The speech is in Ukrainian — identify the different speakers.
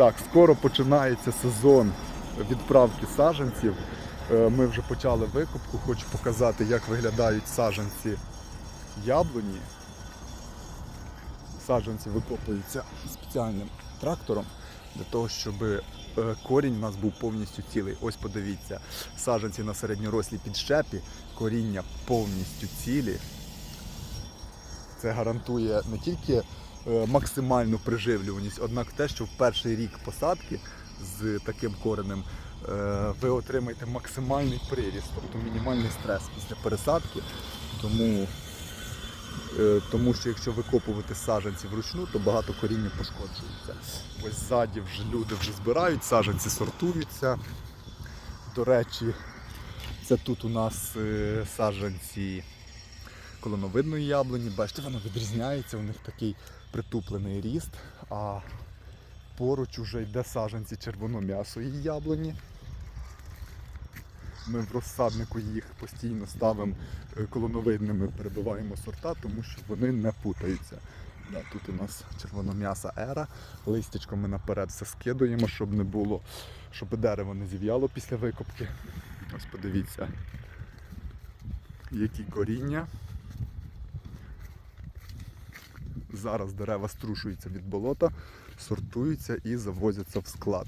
Speaker 1: Так, скоро починається сезон відправки саджанців. Е, Ми вже почали викупку. Хочу показати, як виглядають саджанці яблуні. Саджанці викопуються спеціальним трактором для того, щоб е, корінь у нас був повністю цілий. Ось подивіться, саджанці на середньорослій підщепі, коріння повністю цілі. Це гарантує не тільки е, максимальну приживлюваність, однак те, що в перший рік посадки з таким коренем е, ви отримаєте максимальний приріст, тобто мінімальний стрес після пересадки. Тому, е, тому що якщо викопувати саджанці вручну, то багато коріння пошкоджується. Ось ззаді вже люди вже збирають, саджанці сортуються. До речі, це тут у нас саджанці колоновидної яблуні. Бачите, воно відрізняється, у них такий притуплений ріст, а поруч уже йде саджанці червоном'ясої яблуні. Ми в розсаднику їх постійно ставимо е, колоновидними, перебиваємо сорта, тому що вони не путаються. Да, тут у нас червоном'яса ера, листячком ми наперед все скидуємо, щоб не було, щоб дерево не зів'яло після викопки. Ось подивіться, які коріння. Зараз дерева струшуються від болота, сортуються і завозяться в склад.